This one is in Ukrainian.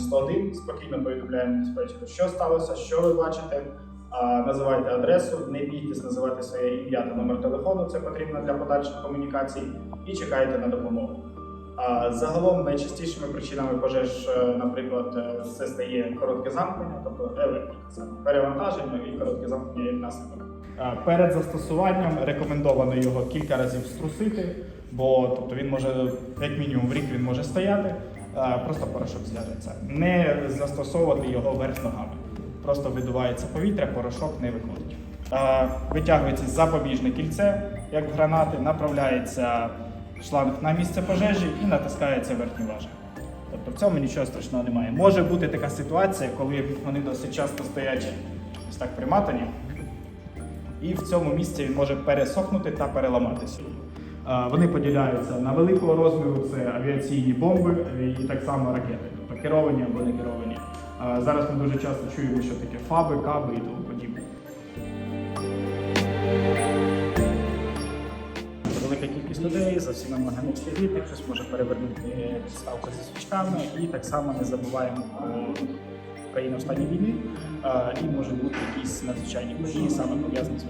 101, спокійно повідомляємо диспетчеру, що сталося, що ви бачите. Називайте адресу, не бійтесь називати своє ім'я та номер телефону, це потрібно для подальших комунікацій, і чекайте на допомогу. Загалом найчастішими причинами пожеж, е, наприклад, це стає коротке замкнення, тобто електрика, перевантаження і коротке замкнення як наслідок. Перед застосуванням рекомендовано його кілька разів струсити, бо тобто він може як мінімум в рік він може стояти, просто порошок зв'яжеться. Не застосовувати його верх ногами. Просто видувається повітря, порошок не виходить. Е, Витягується запобіжне кільце, як в гранати, направляється шланг на місце пожежі і натискається верхній важель. Тобто в цьому нічого страшного немає. Може бути така ситуація, коли вони досить часто стоять ось так приматані, і в цьому місці він може пересохнути та переламатися. Е, Вони поділяються на великого розміру, це авіаційні бомби е, і так само ракети, тобто керовані або не керовані. Е, Зараз ми дуже часто чуємо, що таке фаби, каби і тому подібне. Велика кількість людей за всіма намагаємо слідити, хтось може перевернути підставку зі свічками, і так само не забуваємо про Україну в стані війни, і можуть бути якісь надзвичайні події, саме пов'язані з